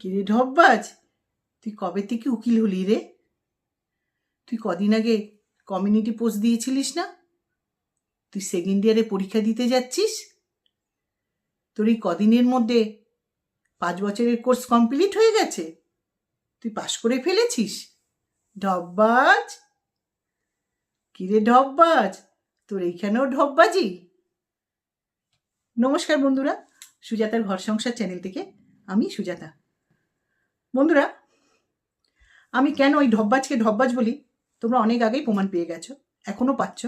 কিরে ঢপবাজ তুই কবে থেকে উকিল হলি রে? তুই কদিন আগে কমিউনিটি পোস্ট দিয়েছিলিস না? তুই সেকেন্ড ইয়ারে পরীক্ষা দিতে যাচ্ছিস? তোর এই কদিনের মধ্যে পাঁচ বছরের কোর্স কমপ্লিট হয়ে গেছে? তুই পাশ করে ফেলেছিস? ঢপবাজ কিরে ঢপবাজ তোর এইখানেও ঢপবাজি নমস্কার বন্ধুরা, সুজাতার ঘর সংসার চ্যানেল থেকে, আমি সুজাতা। বন্ধুরা, আমি কেন ওই ঢব্বাজকে ঢব্বাজ বলি? তোমরা অনেক আগেই প্রমাণ পেয়ে গেছো এখনও পাচ্ছ।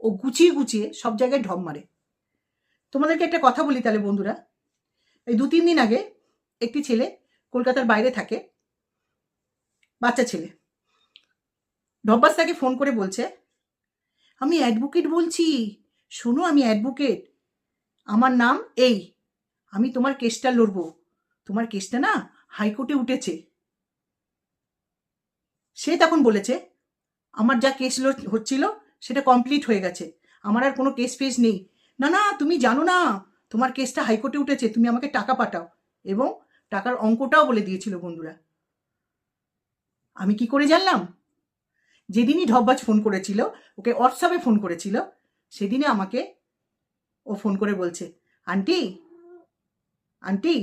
ও গুছিয়ে গুছিয়ে সব জায়গায় ঢপ মারে। তোমাদেরকে একটা কথা বলি তাহলে বন্ধুরা, এই দু তিন দিন আগে একটি ছেলে কলকাতার বাইরে থাকে, বাচ্চা ছেলে। ঢব্বাজ তাকে ফোন করে বলছে, আমি অ্যাডভোকেট বলছি, শোনো আমি অ্যাডভোকেট, আমার নাম এই, আমি তোমার কেসটা লড়বো। তোমার কেসটা না হাইকোর্টে উঠেছে। সে তখন বলেছে, আমার যা কেস হচ্ছিল, সেটা কমপ্লিট হয়ে গেছে। আমার আর কোনো কেস ফেস নেই। না না, তুমি জানো না, তোমার কেসটা হাইকোর্টে উঠেছে, তুমি আমাকে টাকা পাঠাও। এবং টাকার অঙ্কটাও বলে দিয়েছিল বন্ধুরা। আমি কি করে জানলাম? যেদিনই ঢব্বাজ ফোন করেছিল, ওকে হোয়াটসঅ্যাপে ফোন করেছিল, সেদিনে আমাকে ও ফোন করে বলছে, আন্টি আন্টি,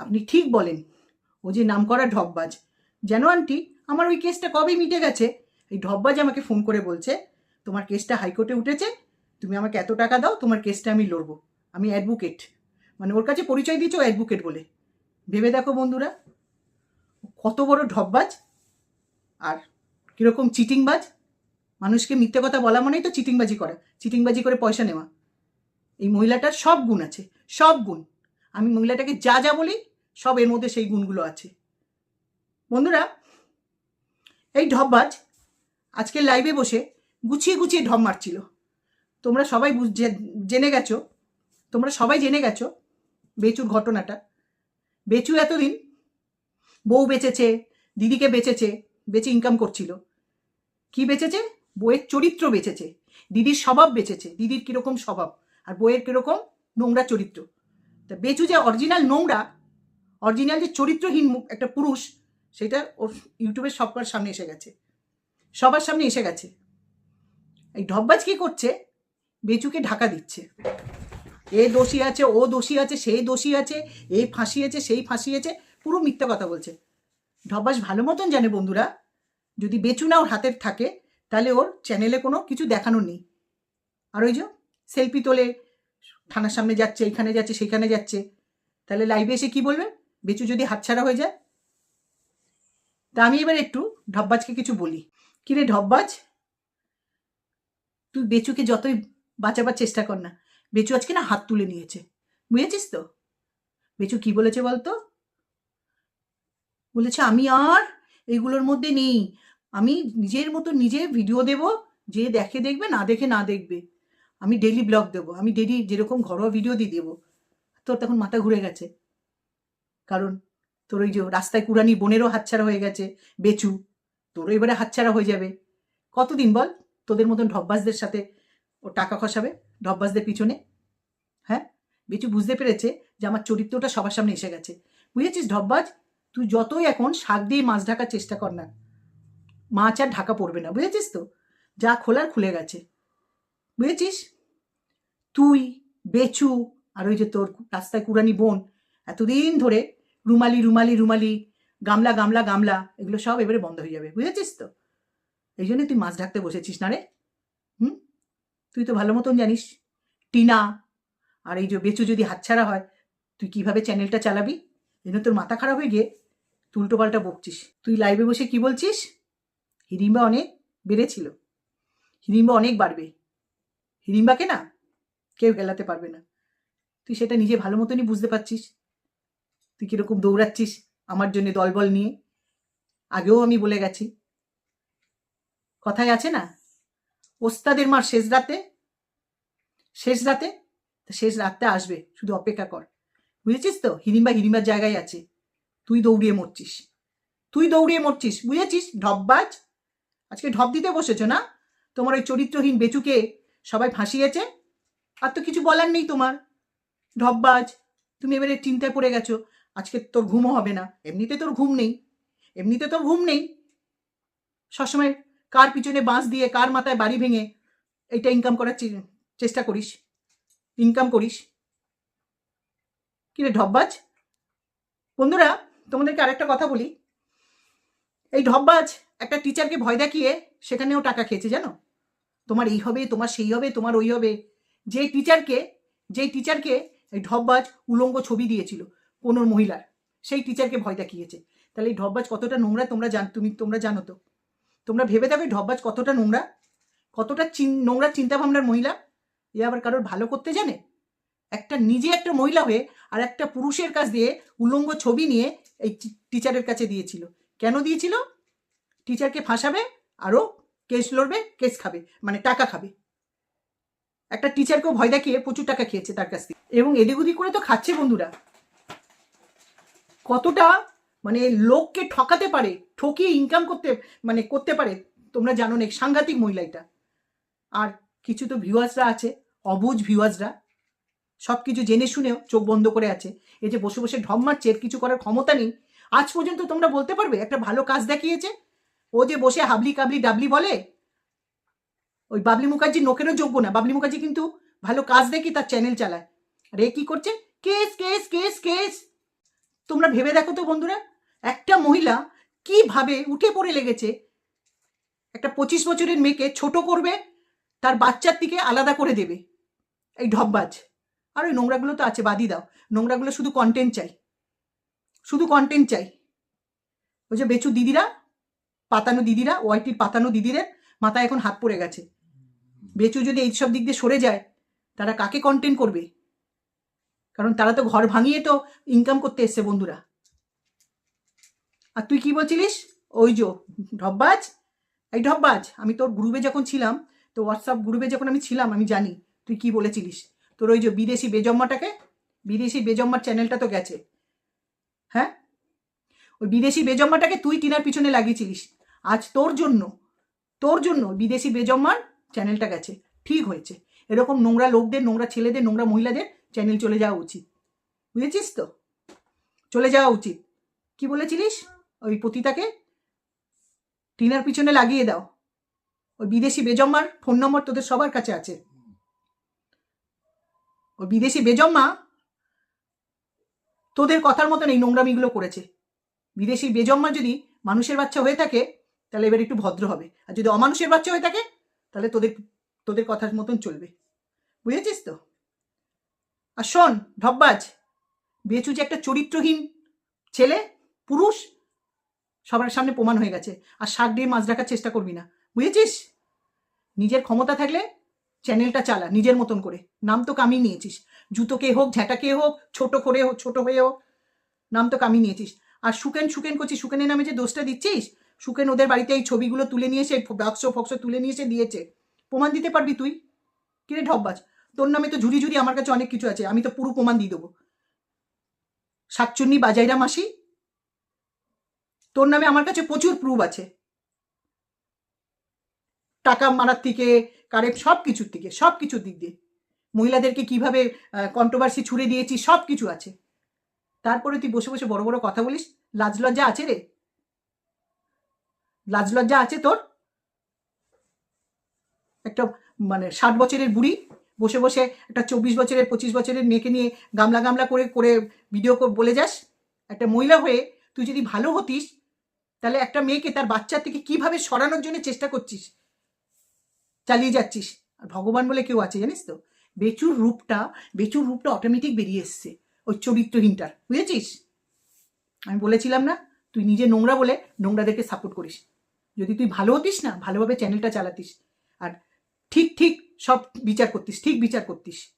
আপনি ঠিক বলেন ও যে নাম করা ঢপবাজ যেন আন্টি, আমার ওই কেসটা কবে মিটে গেছে? এই ঢপবাজ আমাকে ফোন করে বলছে, তোমার কেসটা হাইকোর্টে উঠেছে, তুমি আমাকে এত টাকা দাও, তোমার কেসটা আমি লড়বো। আমি অ্যাডভোকেট। মানে ওর কাছে পরিচয় দিচ্ছ অ্যাডভোকেট বলে। ভেবে দেখো বন্ধুরা কত বড় ঢপবাজ আর কীরকম চিটিংবাজ। মানুষকে মিথ্যে কথা বলা মানেই তো চিটিংবাজি করা, চিটিংবাজি করে পয়সা নেওয়া। এই মহিলাটার সব গুণ আছে, সব গুণ। আমি মহিলাটাকে যা যা বলি সব এর মধ্যে সেই গুণগুলো আছে। বন্ধুরা, এই ঢপবাজ আজকে লাইভে বসে গুছিয়ে গুছিয়ে ঢপ মারছিল। তোমরা সবাই জেনে গেছো, তোমরা সবাই জেনে গেছো বেচুর ঘটনাটা। বেচু এতদিন বউ বেঁচেছে, দিদিকে বেঁচেছে, বেচে ইনকাম করছিল। কি বেঁচেছে? বইয়ের চরিত্র বেঁচেছে, দিদির স্বভাব বেচেছে, দিদির কীরকম স্বভাব, আর বইয়ের কীরকম নোংরা চরিত্র। তা বেচু যে অরিজিনাল নোংরা অরিজিনাল যে চরিত্রহীন একটা পুরুষ, সেটা ওর ইউটিউবের সবার সামনে এসে গেছে। সবার সামনে এসে গেছে। এই ঢব্বাজ কি করছে? বেচুকে ঢাকা দিচ্ছে। এ দোষী আছে, ও দোষী আছে, সেই দোষী আছে এ ফাঁসিয়েছে সেই ফাঁসিয়েছে পুরো মিথ্যা কথা বলছে। ঢব্বাস ভালো মতন জানে বন্ধুরা, যদি বেচু না ওর হাতের থাকে, তাহলে ওর চ্যানেলে কোনো কিছু দেখানোর নেই। আর ওই যে সেলফি তোলে, থানার সামনে যাচ্ছে, এইখানে যাচ্ছে সেখানে যাচ্ছে, তাহলে লাইভে এসে কি বলবে? বেচু যদি হাতছাড়া হয়ে যায়? তা আমি এবার একটু ঢব্বাজকে কিছু বলি। কিরে ঢব্বাজ? তুই বেচুকে যতই বাঁচাবার চেষ্টা কর না, বেচু আজকে না হাত তুলে নিয়েছে। বুঝেছিস তো? বেচু কি বলেছে বলতো? বলেছে, আমি আর এগুলোর মধ্যে নেই। আমি নিজের মতো নিজে ভিডিও দেব, যে দেখে দেখবে, না দেখে না দেখবে। আমি ডেলি ব্লগ দেবো। আমি ডেলি যেরকম ঘরোয়া ভিডিও দিয়ে দেবো। তোর তখন মাথা ঘুরে গেছে। কারণ তোর ওই যে রাস্তায় কুরানি বোনেরও হাতছাড়া হয়ে গেছে, বেচু, তোরও এবারে হাতছাড়া হয়ে যাবে। কতদিন বল? তোদের মতন ঢব্বাসদের সাথে ও টাকা খসাবে, ঢব্বাসদের পিছনে? হ্যাঁ? বেচু বুঝতে পেরেছে যে আমার চরিত্রটা সবার সামনে এসে গেছে। বুঝেছিস ঢব্বাজ তুই যতই এখন শাক দিয়ে মাছ ঢাকার চেষ্টা কর না, মাছ আর ঢাকা পড়বে না, বুঝেছিস তো? যা খোলার খুলে গেছে। বুঝেছিস? তুই, বেচু আর ওই যে তোর রাস্তায় কুরানি বোন, এতদিন ধরে রুমালি রুমালি রুমালি, গামলা গামলা গামলা, এগুলো সব এবারে বন্ধ হয়ে যাবে, বুঝেছিস তো? এই জন্য তুই মাছ ঢাকতে বসেছিস না রে? হুম? তুই তো ভালো মতন জানিস। টিনা, আর এই যে বেচু যদি হাতছাড়া হয়, তুই কীভাবে চ্যানেলটা চালাবি? জন্য তোর মাথা খারাপ হয়ে গিয়ে তুই উল্টো পাল্টা বকছিস। তুই লাইভে বসে কি বলছিস? হিড়িম্বা অনেক বেড়েছিল। হিড়িম্বা অনেক বাড়বে। হিড়িম্বাকে না কেউ গেলাতে পারবে না। তুই সেটা নিজে ভালো মতনই বুঝতে পারছিস। তুই কীরকম দৌড়াচ্ছিস আমার জন্য দলবল নিয়ে? আগেও আমি বলে গেছি। কথায় আছে না? ওস্তাদের মার শেষ রাতে? শেষ রাতে? শেষ রাতটা আসবে, শুধু অপেক্ষা কর। বুঝেছিস তো? হিড়িম্বা হিড়িম্বার জায়গায় আছে। তুই দৌড়িয়ে মরছিস। তুই দৌড়িয়ে মরছিস, বুঝেছিস? ঢপবাজ। আজকে ঢপ দিতে বসেছো না? তোমার ওই চরিত্রহীন বেচুকে সবাই ফাঁসিয়েছে? আর তো কিছু বলার নেই তোমার। ঢপবাজ, তুমি এবারে চিন্তায় পড়ে গেছো। আজকে তোর ঘুমও হবে না। এমনিতে তোর ঘুম নেই। এমনিতে তোর ঘুম নেই। সবসময় কার পিছনে বাঁশ দিয়ে, কার মাথায় বাড়ি ভেঙে এইটা ইনকাম করার চেষ্টা করিস। ইনকাম করিস। কিরে ঢব্বাজ বন্ধুরা, তোমাদেরকে আরেকটা কথা বলি। এই ঢব্বাজ একটা টিচারকে ভয় দেখিয়ে সেখানেও টাকা খেয়েছে, জানো? তোমার এই হবে, তোমার সেই হবে, তোমার ওই হবে। যে টিচারকে যেই টিচারকে এই ঢব্বাজ উলঙ্গ ছবি দিয়েছিল কোনো মহিলার সেই টিচারকে ভয় দেখিয়েছে। তাহলে এই ঢব্বাজ কতটা নোংরা তোমরা জান, তুমি, তোমরা জানো তো? তোমরা ভেবে দেখো এই ঢব্বাজ কতটা নোংরা? কতটা নোংরা চিন্তাভাবনার মহিলা? এ আবার কারোর ভালো করতে জানে? একটা নিজে একটা মহিলা হয়ে আর একটা পুরুষের কাছ দিয়ে উলঙ্গ ছবি নিয়ে এই টিচারের কাছে দিয়েছিল। কেন দিয়েছিল? টিচারকে ফাঁসাবে আরও কেস লড়বে, কেস খাবে মানে টাকা খাবে। একটা টিচারকেও ভয় দেখিয়ে প্রচুর টাকা খেয়েছে তার কাছ থেকে। এবং এদিক ওদিক করে তো খাচ্ছে বন্ধুরা। কতটা মানে লোককে ঠকাতে পারে, ঠকিয়ে ইনকাম করতে মানে করতে পারে, তোমরা জানো না সাংঘাতিক মহিলা এটা আর কিছু তো ভিউয়ার্সরা আছে, অবুজ ভিউয়ার্সরা সব কিছু জেনে শুনেও চোখ বন্ধ করে আছে। এই যে বসে বসে ঢম মারছে, এর কিছু করার ক্ষমতা নেই। আজ পর্যন্ত তোমরা বলতে পারবে, একটা ভালো কাজ দেখিয়েছে, ও যে বসে হাবলি কাবলি ডাবলি বলে, ওই বাবলি মুখার্জি নোকেরও যোগ্য না। বাবলি মুখার্জি কিন্তু ভালো কাজ দেখি তার চ্যানেল চালায়। আর এ কি করছে? Case case case case! তোমরা ভেবে দেখো তো বন্ধুরা, একটা মহিলা কীভাবে উঠে পড়ে লেগেছে? একটা পঁচিশ বছরের মেয়েকে ছোট করবে, তার বাচ্চার দিকে আলাদা করে দেবে। এই ঢপবাজ। আর ওই নোংরাগুলো তো আছে, বাদই দাও। নোংরাগুলো শুধু কন্টেন্ট চাই। শুধু কন্টেন্ট চাই। ওই যে বেচু দিদিরা, পাতানো দিদিরা, ওয়াইটির পাতানো দিদিদের মাথায় এখন হাত পড়ে গেছে। বেচু যদি এইসব দিক দিয়ে সরে যায়, তারা কাকে কন্টেন্ট করবে? কারণ তারা তো ঘর ভাঙিয়ে তো ইনকাম করতে এসছে বন্ধুরা। আর তুই কি বলছিলিস? ওই যো ঢব্বাজ, এই ঢব্বাজ, আমি তোর গ্রুপে যখন ছিলাম তো হোয়াটসঅ্যাপ গ্রুপে যখন আমি ছিলাম, আমি জানি, তুই কি বলেছিলিস? তোর ওই যে বিদেশি বেজম্মাটাকে? বিদেশি বেজম্মার চ্যানেলটা তো গেছে। হ্যাঁ? ওই বিদেশি বেজম্মাটাকে তুই টিনার পিছনে লাগিয়েছিলিস। আজ তোর জন্য তোর জন্য বিদেশি বেজম্মার চ্যানেলটা গেছে। ঠিক হয়েছে। এরকম নোংরা লোকদের, নোংরা ছেলেদের, নোংরা মহিলাদের চ্যানেল চলে যাওয়া উচিত। বুঝেছিস তো? চলে যাওয়া উচিত। কি বলেছিলিস? ওই পতিতাকে? টিনার পিছনে লাগিয়ে দাও। ওই বিদেশি বেজম্মার ফোন নম্বর তোদের সবার কাছে আছে। ওই বিদেশি বেজম্মা তোদের কথার মতন এই নোংরামিগুলো করেছে। বিদেশি বেজম্মা যদি মানুষের বাচ্চা হয়ে থাকে, তাহলে এবার একটু ভদ্র হবে। আর যদি অমানুষের বাচ্চা হয়ে থাকে, তাহলে তোদের তোদের কথার মতন চলবে। বুঝেছিস তো? আর শোন ঢব্বাজ বেচু যে একটা চরিত্রহীন ছেলে, পুরুষ, সবার সামনে প্রমাণ হয়ে গেছে। আর শাক দিয়ে মাছ রাখার চেষ্টা করবি না। বুঝেছিস? নিজের ক্ষমতা থাকলে চ্যানেলটা চালা, নিজের মতন করে। নাম তো কামিয়ে নিয়েছিস। জুতোকে হোক ঝ্যাঁটাকে হোক, ছোট করে হোক, ছোট হয়ে হোক, নাম তো কামিয়ে নিয়েছিস। আর সুকেন সুকেন করছিস, সুকেনের নামে যে দোষটা দিচ্ছিস, সুকেন ওদের বাড়িতে এই ছবিগুলো তুলে নিয়ে এসে বাক্স, ফক্স তুলে নিয়ে এসে দিয়েছে। প্রমাণ দিতে পারবি তুই? কিরে ঢব্বাজ তোর নামে তো ঝুড়ি ঝুড়ি আমার কাছে অনেক কিছু আছে, আমি তো পুরো প্রমাণ দিয়ে দেবো। শাকচুন্নি, বাজাইরা মাসি, তোর নামে আমার কাছে প্রচুর প্রুফ আছে। টাকা মারার থেকে কারে সব কিছুর থেকে সব কিছুর দিক দিয়ে। মহিলাদেরকে কীভাবে কন্ট্রোভার্সি ছুড়ে দিয়েছি সব কিছু আছে। তারপরে তুই বসে বসে বড় বড় কথা বলিস, লাজ লজ্জা আছে রে? লাজ লজ্জা আছে তোর? একটা মানে ষাট বছরের বুড়ি বসে বসে একটা চব্বিশ বছরের, পঁচিশ বছরের মেয়েকে নিয়ে গামলা গামলা করে করে ভিডিও বলে যাস, একটা মহিলা হয়ে তুই যদি ভালো হতিস, তাহলে একটা মেয়েকে তার বাচ্চার থেকে কীভাবে সরানোর জন্য চেষ্টা করছিস? চালিয়ে যাচ্ছিস। আর ভগবান বলে কেউ আছে জানিস তো? বেচুর রূপটা বেচুর রূপটা অটোমেটিক বেরিয়ে এসছে ওই চরিত্রহীনটার, বুঝেছিস? আমি বলেছিলাম না, তুই নিজে নোংরা বলে নোংরাদেরকে সাপোর্ট করিস। যদি তুই ভালো হতিস না, ভালোভাবে চ্যানেলটা চালাতিস। আর ঠিক ঠিক সব বিচার করতিস, ঠিক বিচার করতিস।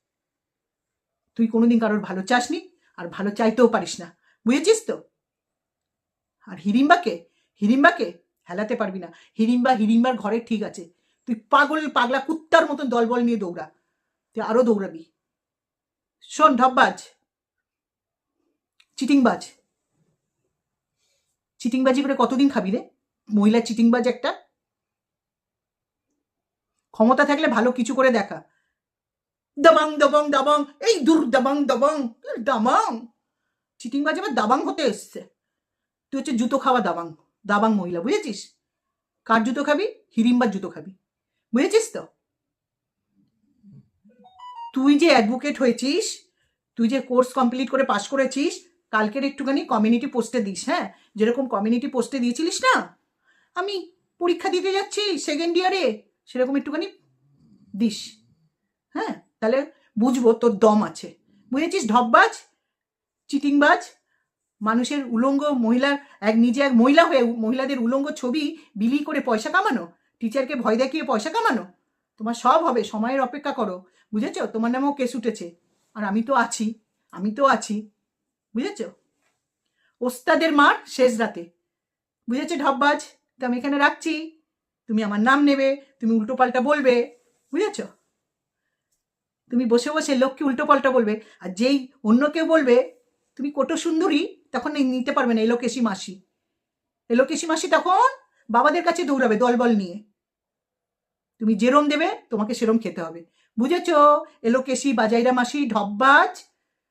তুই কোনোদিন কারোর ভালো চাসনি আর ভালো চাইতেও পারিস না। বুঝেছিস তো? আর হিড়িম্বাকে হিড়িম্বাকে হেলাতে পারবি না। হিড়িম্বা হিড়িম্বার ঘরে ঠিক আছে। তুই পাগল, পাগলা কুত্তার মতন দলবল নিয়ে দৌড়া। তুই আরও দৌড়াবি। শোন, ঢপবাজ। চিটিংবাজ। চিটিংবাজি করে কতদিন খাবি রে? মহিলা চিটিংবাজ একটা? ক্ষমতা থাকলে ভালো কিছু করে দেখা। দাবাং দাবাং দাবাং, এই দূর দাবাং দাবাং দাবাং। চিটিংবাজ আবার দাবাং হতে এসছে। তুই হচ্ছে জুতো খাওয়া দাবাং দাবাং মহিলা, বুঝেছিস? কার জুতো খাবি? হিরিম্বার জুতো খাবি। বুঝেছিস তো? তুই যে অ্যাডভোকেট হয়েছিস, তুই যে কোর্স কমপ্লিট করে পাশ করেছিস, কালকের একটুখানি কমিউনিটি পোস্টে দিস হ্যাঁ? যেরকম কমিউনিটি পোস্টে দিয়েছিলিস না? আমি পরীক্ষা দিতে যাচ্ছি সেকেন্ড ইয়ারে সেরকম একটুখানি দিস। হ্যাঁ তাহলে বুঝব তোর দম আছে। বুঝেছিস? ঢপবাজ, চিটিংবাজ, মানুষের উলঙ্গ মহিলার এক নিজে এক মহিলা হয়ে মহিলাদের উলঙ্গ ছবি বিলি করে পয়সা কামানো? টিচারকে ভয় দেখিয়ে পয়সা কামানো? তোমার সব হবে, সময়ের অপেক্ষা করো। বুঝেছ? তোমার নামেও কেস উঠেছে। আর আমি তো আছি, আমি তো আছি। বুঝেছ? ওস্তাদের মার শেষ রাতে। বুঝেছ ঢপবাজ? তো আমি এখানে রাখছি। তুমি আমার নাম নেবে, তুমি উল্টোপাল্টা বলবে, বুঝেছ? তুমি বসে বসে লোককে উল্টোপাল্টা বলবে, আর যেই অন্য কেউ বলবে, তুমি কোটো সুন্দরী, তখন নিতে পারবে না এলোকেশি মাসি। এলোকেশি মাসি তখন বাবাদের কাছে দৌড়াবে দলবল নিয়ে। তুমি যেরম দেবে, তোমাকে সেরম খেতে হবে। বুঝেছ? এলোকেশি বাজাইরা মাসি, ঢপবাজ,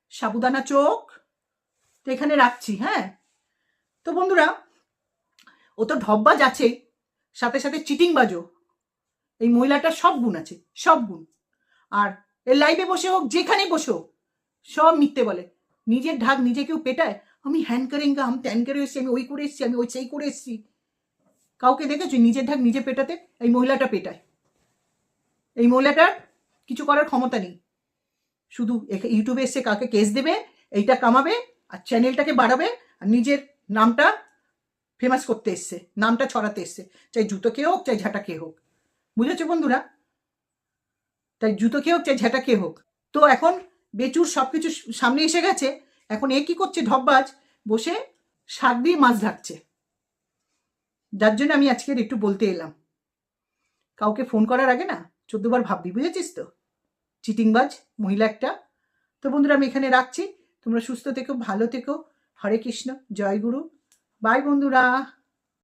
সাবুদানা চোখ, তো এখানে রাখছি হ্যাঁ? তো বন্ধুরা, ও তো ঢপবাজ আছে সাথে সাথে চিটিং বাজো এই মহিলাটার সব গুণ আছে, সব গুণ। আর এর লাইভে বসে হোক, যেখানে বসে হোক, সব মিথ্যে বলে। নিজের ঢাক নিজে কেউ পেটায়? আমি হ্যান করেঙ্গা আমি ত্যান করে এসেছি, আমি ওই করে এসেছি, আমি ওই সেই করে এসেছি। কাউকে দেখেছ? নিজের ঢাক নিজে পেটাতে এই মহিলাটা পেটায়। এই মহিলাটার কিছু করার ক্ষমতা নেই। শুধু ইউটিউবে এসে কাকে কেস দেবে, এইটা কামাবে, আর চ্যানেলটাকে বাড়াবে, আর নিজের নামটা ফেমাস করতে এসছে, নামটা ছড়াতে এসছে। চাই জুতো কে হোক, চাই ঝাঁটা কে হোক। বুঝেছ বন্ধুরা? তাই জুতো কে হোক, চাই ঝাঁটা কে হোক। তো এখন বেচুর সব কিছু সামনে এসে গেছে। এখন এ কি করছে ঢপবাজ? বসে শাক দিয়ে মাছ ঢাকছে। যার জন্য আমি আজকের একটু বলতে এলাম। কাউকে ফোন করার আগে না, চোদ্দবার ভাববি, বুঝেছিস তো? চিটিংবাজ, মহিলা একটা। তো বন্ধুরা, আমি এখানে রাখছি। তোমরা সুস্থ থেকো, ভালো থেকো। হরে কৃষ্ণ, জয় গুরু। বাই বন্ধুরা।